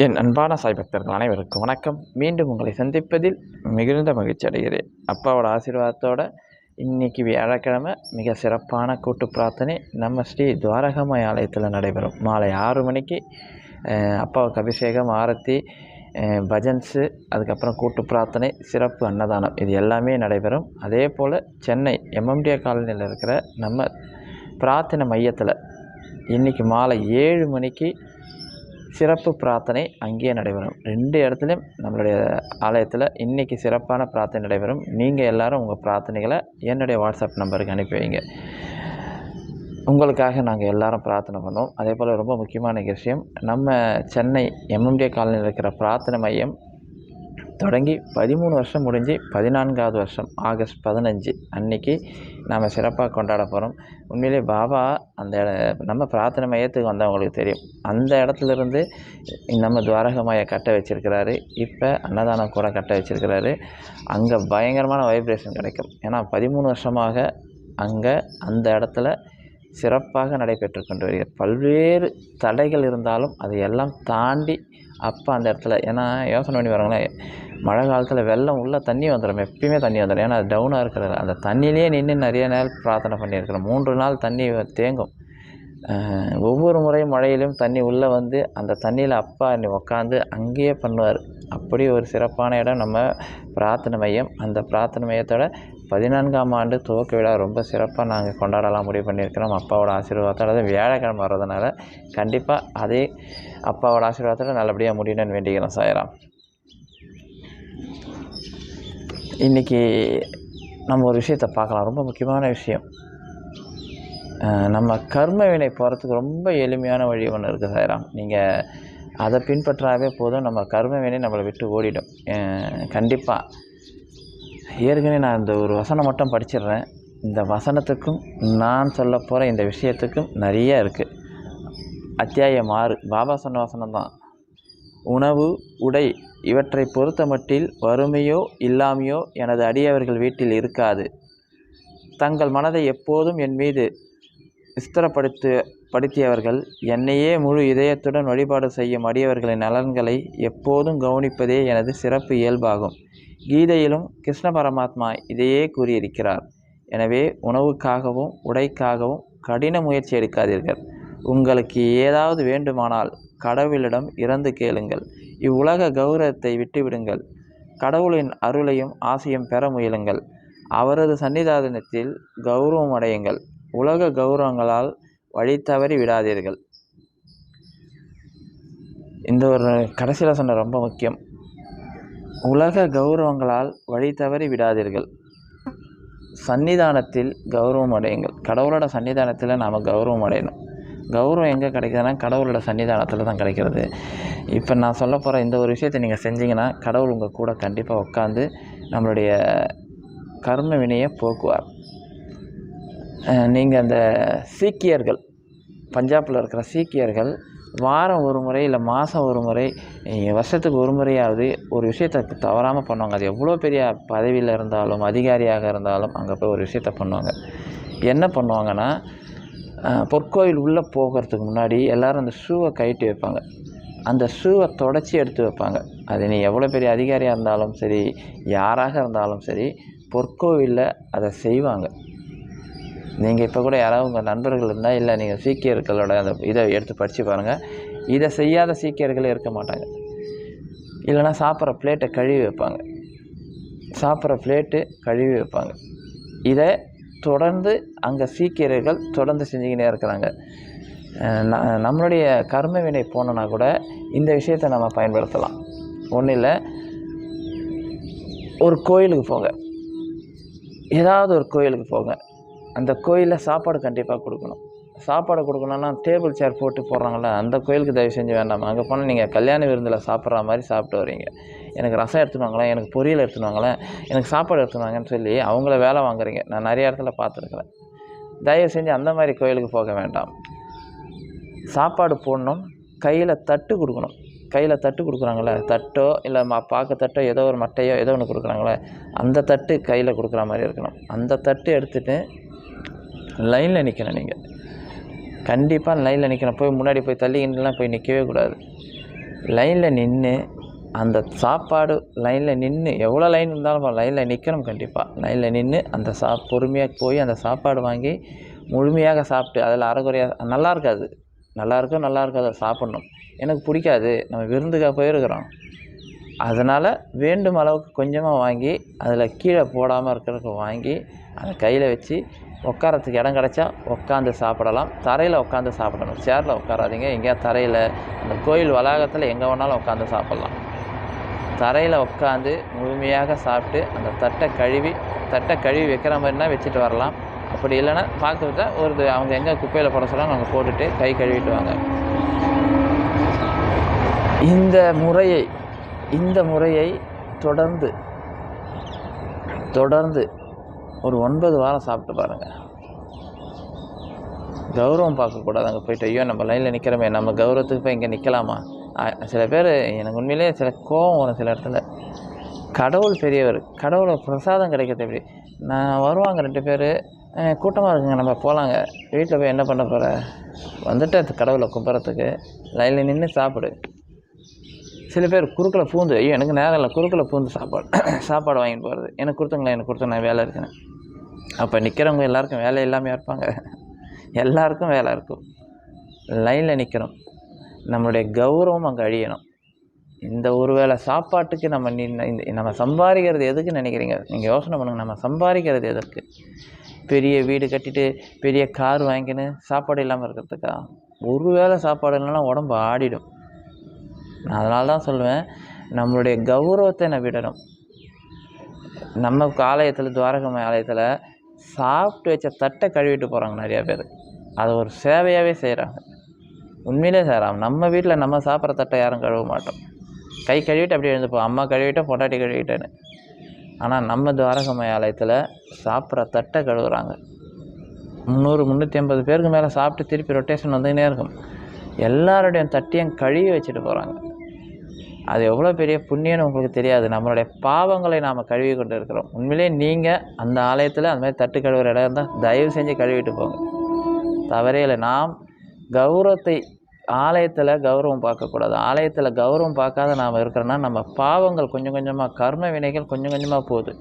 என் அன்பான சாய்பக்தர்கள் அனைவருக்கும் வணக்கம். மீண்டும் உங்களை சந்திப்பதில் மிகுந்த மகிழ்ச்சி அடைகிறேன். அப்பாவோட ஆசீர்வாதத்தோடு இன்னைக்கு வியாழக்கிழமை மிக சிறப்பான கூட்டு பிரார்த்தனை நம்ம ஸ்ரீ துவாரகமாய் ஆலயத்தில் நடைபெறும். மாலை ஆறு மணிக்கு அப்பாவுக்கு அபிஷேகம் ஆரத்தி பஜன்ஸு அதுக்கப்புறம் கூட்டு பிரார்த்தனை சிறப்பு அன்னதானம் இது எல்லாமே நடைபெறும். அதே போல் சென்னை எம்எம்டிஏ காலனியில் இருக்கிற நம்ம பிரார்த்தனை மையத்தில் இன்றைக்கி மாலை ஏழு மணிக்கு சிறப்பு பிரார்த்தனை அங்கேயே நடைபெறும். ரெண்டு இடத்துலையும் நம்மளுடைய ஆலயத்தில் இன்றைக்கி சிறப்பான பிரார்த்தனை நடைபெறும். நீங்கள் எல்லாரும் உங்கள் பிரார்த்தனைகளை என்னுடைய வாட்ஸ்அப் நம்பருக்கு அனுப்பி வைங்க. உங்களுக்காக நாங்கள் எல்லாரும் பிரார்த்தனை பண்ணோம் அதே போல் ரொம்ப முக்கியமான விஷயம் நம்ம சென்னை எம்எம்டிஏ காலனியில் இருக்கிற பிரார்த்தனை மையம் தொடங்கி பதிமூணு வருஷம் முடிஞ்சு பதினான்காவது வருஷம் ஆகஸ்ட் பதினஞ்சு அன்னைக்கு நாம் சிறப்பாக கொண்டாட போகிறோம் உண்மையிலே பாபா அந்த இட- நம்ம பிரார்த்தனை மையத்துக்கு வந்தவங்களுக்கு தெரியும். அந்த இடத்துல இருந்து நம்ம துவாரகமாயை கட்ட வச்சிருக்கிறாரு. இப்போ அன்னதானம் கூட கட்ட வச்சுருக்கிறாரு. அங்கே பயங்கரமான வைப்ரேஷன் கிடைக்கும். ஏன்னா பதிமூணு வருஷமாக அங்கே அந்த இடத்துல சிறப்பாக நடைபெற்று கொண்டு வருகிறது பல்வேறு தடைகள் இருந்தாலும் அதை எல்லாம் தாண்டி அப்போ அந்த இடத்துல ஏன்னா யோசனை பண்ணி பாருங்களேன் மழை காலத்தில் வெள்ளம் உள்ளே தண்ணி வந்துடும் எப்பயுமே தண்ணி வந்துடும் ஏன்னா அது டவுனாக இருக்கிறது அந்த தண்ணியிலே நின்று நிறைய நாள் பிரார்த்தனை பண்ணியிருக்கிறோம். மூன்று நாள் தண்ணி தேங்கும். ஒவ்வொரு முறையும் மழையிலும் தண்ணி உள்ளே வந்து அந்த தண்ணியில் அப்பா நீ உக்காந்து அங்கேயே பண்ணுவார். அப்படி ஒரு சிறப்பான இடம் நம்ம பிரார்த்தனை மையம். அந்த பிரார்த்தனை மையத்தோட பதினான்காம் ஆண்டு துவக்க விழா ரொம்ப சிறப்பாக நாங்கள் கொண்டாடலாம் முடிவு பண்ணியிருக்கிறோம். அப்பாவோட ஆசீர்வாதத்தோட அது வியாழக்கிழமை வர்றதுனால கண்டிப்பாக அதே அப்பாவோட ஆசீர்வாதத்தோட நல்லபடியாக முடியணும்னு வேண்டிக்கிறோம் சாயராம். இன்றைக்கி நம்ம ஒரு விஷயத்தை பார்க்கலாம். ரொம்ப முக்கியமான விஷயம். நம்ம கர்ம வினை போகிறதுக்கு ரொம்ப எளிமையான வழி ஒன்று இருக்குது சாயராம். நீங்கள் அதை பின்பற்றாவே போதும். நம்ம கர்ம வினை நம்மளை விட்டு ஓடிடும். கண்டிப்பாக ஏற்கனவே நான் இந்த ஒரு வசனம் மட்டும் படிச்சிடுறேன். இந்த வசனத்துக்கும் நான் சொல்ல போகிற இந்த விஷயத்துக்கும் நிறைய இருக்குது அத்தியாயம் ஆறு. பாபா சொன்ன வசனம் தான். உணவு உடை இவற்றை பொறுத்தமட்டில் வறுமையோ இல்லாமையோ எனது அடியவர்கள் வீட்டில் இருக்காது. தங்கள் மனதை எப்போதும் என் மீது விஸ்தரப்படுத்து படுத்தியவர்கள் என்னையே முழு இதயத்துடன் வழிபாடு செய்யும் அடியவர்களின் நலன்களை எப்போதும் கவனிப்பதே எனது சிறப்பு இயல்பாகும். கீதையிலும் கிருஷ்ண பரமாத்மா இதையே கூறியிருக்கிறார். எனவே உணவுக்காகவும் உடைக்காகவும் கடின முயற்சி எடுக்காதீர்கள். உங்களுக்கு ஏதாவது வேண்டுமானால் கடவுளிடம் இறந்து கேளுங்கள். இவ்வுலக கௌரவத்தை விட்டுவிடுங்கள். கடவுளின் அருளையும் ஆசையும் பெற முயலுங்கள். அவரது சன்னிதானத்தில் கௌரவம் அடையுங்கள். உலக கௌரவங்களால் வழி தவறி விடாதீர்கள். இந்த ஒரு கடைசியில் சொன்ன ரொம்ப முக்கியம். உலக கௌரவங்களால் வழி தவறி விடாதீர்கள். சன்னிதானத்தில் கௌரவம் அடையுங்கள். கடவுளோட சன்னிதானத்தில் நாம் கௌரவம் அடையணும். கௌரவம் எங்கே கிடைக்குதுன்னா கடவுளோட சன்னிதானத்தில் தான் கிடைக்கிறது. இப்போ நான் சொல்ல போகிற இந்த ஒரு விஷயத்தை நீங்கள் செஞ்சீங்கன்னா கடவுள் உங்கள் கூட கண்டிப்பாக உட்காந்து நம்மளுடைய கர்ம வினையை போக்குவார். நீங்கள் அந்த சீக்கியர்கள் பஞ்சாபில் இருக்கிற சீக்கியர்கள் வாரம் ஒரு முறை இல்லை மாதம் ஒரு முறை வருஷத்துக்கு ஒரு முறையாவது ஒரு விஷயத்தை தவறாமல் பண்ணுவாங்க. அது எவ்வளோ பெரிய பதவியில் இருந்தாலும் அதிகாரியாக இருந்தாலும் அங்கே போய் ஒரு விஷயத்த பண்ணுவாங்க. என்ன பண்ணுவாங்கன்னா பொற்கோவில் பொற்கோயில் உள்ளே போகிறதுக்கு முன்னாடி எல்லோரும் அந்த ஷூவை கழட்டி வைப்பாங்க. அந்த ஷூவை தொடச்சி எடுத்து வைப்பாங்க. அது நீ எவ்வளோ பெரிய அதிகாரியாக இருந்தாலும் சரி யாராக இருந்தாலும் சரி பொற்கோவிலில் அதை செய்வாங்க. நீங்கள் இப்போ கூட யாராவது உங்கள் நண்பர்கள் இருந்தால் இல்லை நீங்கள் சீக்கியர்களோட அந்த இதை எடுத்து படித்து பாருங்கள் இதை செய்யாத சீக்கியர்களே இருக்க மாட்டாங்க. இல்லைன்னா சாப்பிட்ற பிளேட்டை கழுவி வைப்பாங்க. சாப்பிட்ற பிளேட்டு கழுவி வைப்பாங்க. இதை தொடர்ந்து அங்கே சீக்கியர்கள் தொடர்ந்து செஞ்சுக்கினே இருக்கிறாங்க. நம்மளுடைய கர்ம வினை போனோன்னா கூட இந்த விஷயத்தை நம்ம பயன்படுத்தலாம். ஒன்றும் இல்லை ஒரு கோயிலுக்கு போங்க. ஏதாவது ஒரு கோயிலுக்கு போங்க. அந்த கோயிலில் சாப்பாடு கண்டிப்பாக கொடுக்கணும். சாப்பாடு கொடுக்கணும்னா டேபிள் சேர் போட்டு போடுறாங்கள அந்த கோயிலுக்கு தயவு செஞ்சு வேண்டாம். அங்கே போனால் நீங்கள் கல்யாண விருந்தில் சாப்பிட்ற மாதிரி சாப்பிட்டு வரீங்க. எனக்கு ரசம் எடுத்துன்னு வாங்களேன் எனக்கு பொரியல் எடுத்துன்னு வாங்களேன் எனக்கு சாப்பாடு எடுத்துன்னு வாங்கன்னு சொல்லி அவங்கள வேலை வாங்குறீங்க. நான் நிறைய இடத்துல பார்த்துருக்குறேன். தயவு செஞ்சு அந்த மாதிரி கோயிலுக்கு போக வேண்டாம். சாப்பாடு போடணும். கையில் தட்டு கொடுக்கணும். கையில் தட்டு கொடுக்குறாங்களே தட்டோ இல்லை மா பார்க்க தட்டோ ஏதோ ஒரு மட்டையோ ஏதோ ஒன்று கொடுக்குறாங்களே அந்த தட்டு கையில் கொடுக்குற மாதிரி இருக்கணும். அந்த தட்டு எடுத்துகிட்டு லைனில் நிற்கணும் நீங்கள் கண்டிப்பாக லைனில் நிற்கணும் போய் முன்னாடி போய் தள்ளிக்கிட்டுலாம் போய் நிற்கவே கூடாது. லைனில் நின்று அந்த சாப்பாடு லைனில் நின்று எவ்வளோ லைன் இருந்தாலும் லைனில் நிற்கணும் கண்டிப்பாக லைனில் நின்று அந்த சா பொறுமையாக போய் அந்த சாப்பாடு வாங்கி முழுமையாக சாப்பிட்டு அதில் அறகுறையாக நல்லா இருக்காது. நல்லா இருக்கும் நல்லா இருக்காது அதை சாப்பிட்ணும். எனக்கு பிடிக்காது. நம்ம விருந்துக்காக போயிருக்கிறோம். அதனால் வேண்டும் அளவுக்கு கொஞ்சமாக வாங்கி அதில் கீழே போடாமல் இருக்கிறதுக்கு வாங்கி அதை கையில் வச்சு உட்காரத்துக்கு இடம் கிடச்சா உட்காந்து சாப்பிடலாம். தரையில் உட்காந்து சாப்பிடணும். சேரில் உட்காராதீங்க. எங்கேயா தரையில் அந்த கோயில் வளாகத்தில் எங்கே வேணாலும் உட்காந்து சாப்பிட்லாம். தரையில் உட்காந்து முழுமையாக சாப்பிட்டு அந்த தட்டை கழுவி தட்டை கழுவி வைக்கிற மாதிரினா வச்சுட்டு வரலாம். அப்படி இல்லைன்னா பார்க்குறத ஒரு அவங்க எங்கே குப்பையில் போட சொல்கிறாங்க அவங்க போட்டுட்டு கை கழுவிட்டு வாங்க. இந்த முறையை இந்த முறையை தொடர்ந்து தொடர்ந்து ஒரு ஒன்பது வாரம் சாப்பிட்டு பாருங்கள் கௌரவம் பார்க்கக்கூடாது அங்கே போயிட்டு ஐயோ நம்ம லைனில் நிற்கிறோமே நம்ம கௌரவத்துக்கு போய் இங்கே நிற்கலாமா சில பேர் எனக்கு உண்மையிலேயே சில கோவம் வரும் சில இடத்துல. கடவுள் பெரியவர் கடவுளை பிரசாதம் கிடைக்கிறது எப்படி? நான் வருவாங்க ரெண்டு பேர் கூட்டமாக இருக்குங்க நம்ம போகலாங்க வீட்டில் போய் என்ன பண்ண போகிற வந்துட்டு அந்த கடவுளை கும்பிட்றதுக்கு லைனில் நின்று சாப்பிடு. சில பேர் குறுக்கில் பூந்து ஐயோ எனக்கு நேரம் இல்லை குறுக்கில் பூந்து சாப்பாடு சாப்பாடு வாங்கிட்டு போகிறது எனக்கு கொடுத்துங்களேன் எனக்கு கொடுத்த நான் வேலை இருக்குன்னு. அப்போ நிற்கிறவங்க எல்லாருக்கும் வேலை இல்லாமல் இருப்பாங்க. எல்லாருக்கும் வேலை இருக்கும். லைனில் நிற்கிறோம் நம்மளுடைய கௌரவம் அங்கே அழியணும். இந்த ஒரு வேளை சாப்பாட்டுக்கு நம்ம நி இந்த நம்ம சம்பாதிக்கிறது எதுக்கு நினைக்கிறீங்க? நீங்கள் யோசனை பண்ணுங்கள் நம்ம சம்பாதிக்கிறது எதற்கு? பெரிய வீடு கட்டிட்டு பெரிய கார் வாங்கிக்கின்னு சாப்பாடு இல்லாமல் இருக்கிறதுக்கா? ஒரு வேளை சாப்பாடு இல்லைன்னா உடம்பு ஆடிடும். நான் அதனால தான் சொல்லுவேன் நம்மளுடைய கௌரவத்தை நான் விடணும். நம்ம ஆலயத்தில் துவாரகம ஆலயத்தில் சாப்பிட்டு வச்ச தட்டை கழுவிட்டு போகிறாங்க நிறையா பேர். அதை ஒரு சேவையாகவே செய்கிறாங்க உண்மையிலே செய்கிறாங்க நம்ம வீட்டில் நம்ம சாப்பிட்ற தட்டை யாரும் கழுவ மாட்டோம். கை கழுவிட்டு அப்படியே எழுந்துப்போம் அம்மா கழுவிட்டேன் பொண்டாட்டி கழுவிட்டேன்னு. ஆனால் நம்ம துவாரகமய ஆலயத்தில் சாப்பிட்ற தட்டை கழுவுறாங்க. முந்நூறு முந்நூற்றி ஐம்பது பேருக்கு மேலே சாப்பிட்டு திருப்பி ரொட்டேஷன் வந்துக்கினே இருக்கும். எல்லாருடைய தட்டியும் கழுவி வச்சுட்டு போகிறாங்க அது எவ்வளோ பெரிய புண்ணியம்னு உங்களுக்கு தெரியாது. நம்மளுடைய பாவங்களை நாம் கழுவி கொண்டு இருக்கிறோம் உண்மையிலே நீங்கள் அந்த ஆலயத்தில் அந்த மாதிரி தட்டு கழுவுற இடம் இருந்தால் தயவு செஞ்சு கழுவிட்டு போங்க. தவறே இல்லை. நாம் கௌரவத்தை ஆலயத்தில் கௌரவம் பார்க்கக்கூடாது. ஆலயத்தில் கௌரவம் பார்க்காத நாம் இருக்கிறோன்னா நம்ம பாவங்கள் கொஞ்சம் கொஞ்சமாக கர்ம வினைகள் கொஞ்சம் கொஞ்சமாக போகுது.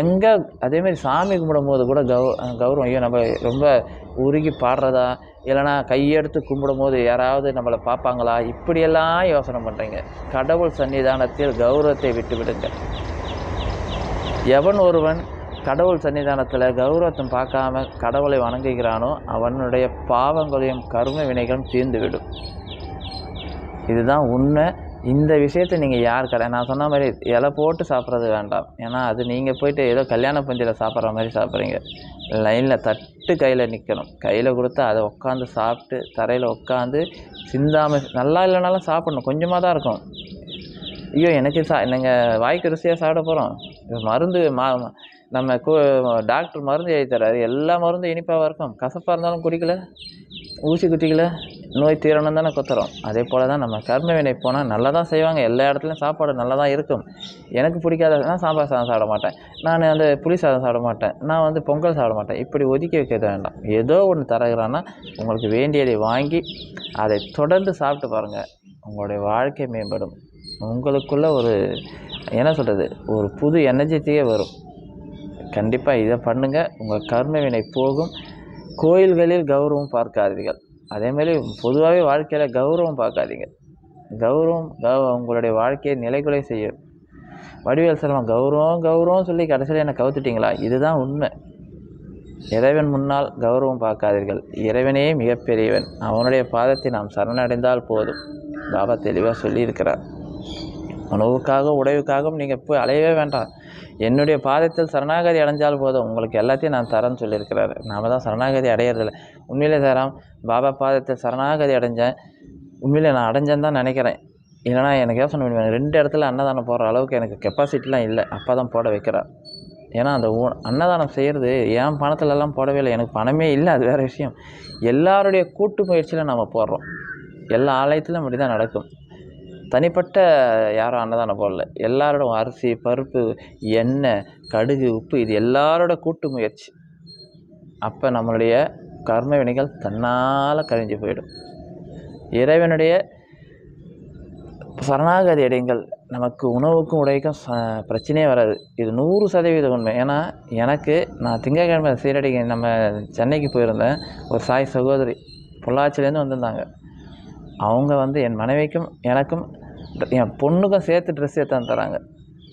எங்கே அதேமாதிரி சாமி கும்பிடும்போது கூட கௌ கௌரவம் ஐயோ நம்ம ரொம்ப உருகி பாடுறதா? இல்லைனா கையெடுத்து கும்பிடும்போது யாராவது நம்மளை பார்ப்பாங்களா? இப்படியெல்லாம் யோசனை பண்ணுறீங்க கடவுள் சன்னிதானத்தில் கௌரவத்தை விட்டு விடுங்க எவன் ஒருவன் கடவுள் சன்னிதானத்தில் கௌரவத்தை பார்க்காம கடவுளை வணங்குகிறானோ அவனுடைய பாவங்களையும் கர்ம வினைகளும் தீர்ந்துவிடும். இதுதான் உண்மை. இந்த விஷயத்தை நீங்கள் யார் கடை நான் சொன்ன மாதிரி இலை போட்டு சாப்பிட்றது வேண்டாம். ஏன்னா அது நீங்கள் போயிட்டு ஏதோ கல்யாண பந்தியில் சாப்பிட்ற மாதிரி சாப்பிட்றீங்க. லைனில் தட்டு கையில் நிற்கணும் கையில் கொடுத்து அதை உட்காந்து சாப்பிட்டு தரையில் உட்காந்து சிந்தாமல் நல்லா இல்லைனாலும் சாப்பிடணும். கொஞ்சமாக தான் இருக்கும். ஐயோ எனக்கு சா நீங்கள் வாய்க்கு ருசியாக சாப்பிட போகிறோம் மருந்து மா நம்ம கு டாக்டர் மருந்து எழுதி தர்றாரு. எல்லா மருந்தும் இனிப்பாக இருக்கும் கசப்பாக இருந்தாலும் குடிக்கல. ஊசி குத்திக்கல. நோய் தீரணும் தானே குத்துறோம். அதே போல் தான் நம்ம கர்ம வினை போனால் நல்லா தான் செய்வாங்க. எல்லா இடத்துலையும் சாப்பாடு நல்லா தான் இருக்கும். எனக்கு பிடிக்காததுனா சாம்பார் சாதம் சாப்பிட மாட்டேன். நான் வந்து புளி சாதம் சாப்பிட மாட்டேன். நான் வந்து பொங்கல் சாப்பிட மாட்டேன். இப்படி ஒதுக்கி வைக்க வேண்டாம். ஏதோ ஒன்று தரகிறான்னா உங்களுக்கு வேண்டியதை வாங்கி அதை தொடர்ந்து சாப்பிட்டு பாருங்கள் உங்களுடைய வாழ்க்கை மேம்படும். உங்களுக்குள்ள ஒரு என்ன சொல்கிறது ஒரு புது எனர்ஜெட்டியே வரும். கண்டிப்பாக இதை பண்ணுங்கள் உங்கள் கர்ம வினை போகும். கோயில்களில் கௌரவம் பார்க்காதீர்கள். அதேமாரி பொதுவாகவே வாழ்க்கையில் கௌரவம் பார்க்காதீங்க. கௌரவம் கௌ உங்களுடைய வாழ்க்கையை நிலைகுலை செய்யும். வடிவேல் செல்வம் கௌரவம் கௌரவம் சொல்லி கடைசியில் என்னை கவுத்துட்டிங்களா? இதுதான் உண்மை. இறைவன் முன்னால் கௌரவம் பார்க்காதீர்கள். இறைவனே மிகப்பெரியவன். அவனுடைய பாதத்தை நாம் சரணடைந்தால் போதும். பாபா தெளிவாக சொல்லியிருக்கிறார். உணவுக்காக உடைவுக்காகவும் நீங்கள் போய் அலையவே வேண்டாம். என்னுடைய பாதத்தில் சரணாகதி அடைஞ்சால் போதும். உங்களுக்கு எல்லாத்தையும் நான் தரேன்னு சொல்லியிருக்கிறாரு. நாம தான் சரணாகதி அடையிறதில்ல. உண்மையிலே தராம் பாபா பாதத்தில் சரணாகதி அடைஞ்சேன். உண்மையிலே நான் அடைஞ்சேன்னு தான் நினைக்கிறேன். இல்லைனா எனக்கு யோசனை பண்ணுவேன் ரெண்டு இடத்துல அன்னதானம் போடுற அளவுக்கு எனக்கு கெப்பாசிட்டிலாம் இல்லை. அப்போ தான் போட வைக்கிறார். ஏன்னா அந்த ஊ அன்னதானம் செய்கிறது என் பணத்துலலாம் போடவே இல்லை? எனக்கு பணமே இல்லை. அது வேறு விஷயம். எல்லாருடைய கூட்டு முயற்சியில் நம்ம போடுறோம் எல்லா ஆலயத்திலும் அப்படி தான் நடக்கும். தனிப்பட்ட யாரும் அன்னதானம் போடல. எல்லாரோட அரிசி பருப்பு எண்ணெய் கடுகு உப்பு இது எல்லாரோட கூட்டு முயற்சி. அப்போ நம்மளுடைய கர்ம வினைகள் தன்னால் கழிஞ்சு போயிடும். இறைவனுடைய சரணாகதி அடைங்கள் நமக்கு உணவுக்கும் உடைக்கும் ச பிரச்சனையே வராது. இது நூறு சதவீதம் உண்மை. ஏன்னா எனக்கு நான் திங்கட்கிழமை சீரடிக்கு நம்ம சென்னைக்கு போயிருந்தேன். ஒரு சாய் சகோதரி பொள்ளாச்சிலேருந்து வந்திருந்தாங்க. அவங்க வந்து என் மனைவிக்கும் எனக்கும் என் பொண்ணுக்கும் சேர்த்து ட்ரெஸ் எடுத்து தராங்க.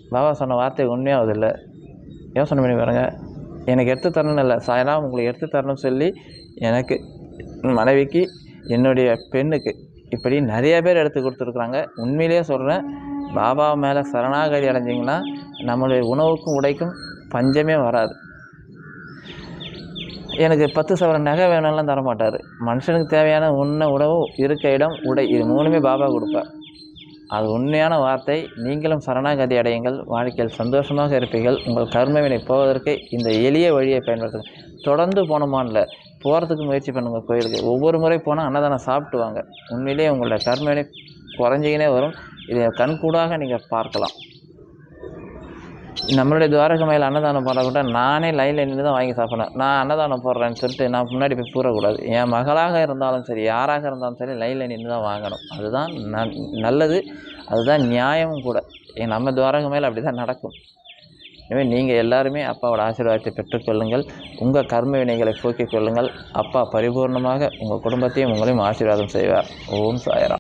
பாபா சொன்ன வார்த்தை உண்மையாவது இல்லை யோசனை பண்ணி பாருங்க. எனக்கு எடுத்து தரணும் இல்லை. சாயலாம் உங்களுக்கு எடுத்து தரணும்னு சொல்லி எனக்கு என் மனைவிக்கு என்னுடைய பெண்ணுக்கு இப்படி நிறைய பேர் எடுத்து கொடுத்துருக்குறாங்க. உண்மையிலேயே சொல்கிறேன் பாபா மேலே சரணாகதி அடைஞ்சிங்கன்னா நம்மளுடைய உணவுக்கும் உடைக்கும் பஞ்சமே வராது. எனக்கு பத்து சவரன் நகை வேணும்லாம் தர மாட்டார் மனுஷனுக்கு தேவையான உண்ண உணவு இருக்க இடம் உடை இது மூணுமே பாபா கொடுப்பார். அது உண்மையான வார்த்தை. நீங்களும் சரணாகதி அடையுங்கள். வாழ்க்கையில் சந்தோஷமாக இருப்பீர்கள். உங்கள் கர்மவினை போவதற்கு இந்த எளிய வழியை பயன்படுத்துங்க தொடர்ந்து போனோமான்ல போகிறதுக்கு முயற்சி பண்ணுங்க கோயிலுக்கு. ஒவ்வொரு முறை போனால் அன்னதானம் சாப்பிட்டு வாங்க. உண்மையிலேயே உங்களோட கர்மவினை குறைஞ்சிக்கினே வரும். இதை கண்கூடாக நீங்கள் பார்க்கலாம். நம்மளுடைய துவாரக மேலே அன்னதானம் போடக்கூட நானே லைனில் நின்று தான் வாங்கி சாப்பிடணும். நான் அன்னதானம் போடுறேன்னு சொல்லிட்டு நான் முன்னாடி போய் கூறக்கூடாது. என் மகளாக இருந்தாலும் சரி யாராக இருந்தாலும் சரி லைனில் நின்று தான் வாங்கணும். அதுதான் ந- நல்லது. அதுதான் நியாயமும் கூட. நம்ம துவாரக மேலே அப்படி தான் நடக்கும். எனவே நீங்கள் எல்லாருமே அப்பாவோட ஆசீர்வாதத்தை பெற்றுக்கொள்ளுங்கள் உங்கள் கர்ம வினைகளை போக்கிக் கொள்ளுங்கள். அப்பா பரிபூர்ணமாக உங்கள் குடும்பத்தையும் உங்களையும் ஆசீர்வாதம் செய்வார். ஓம் சாயராம்.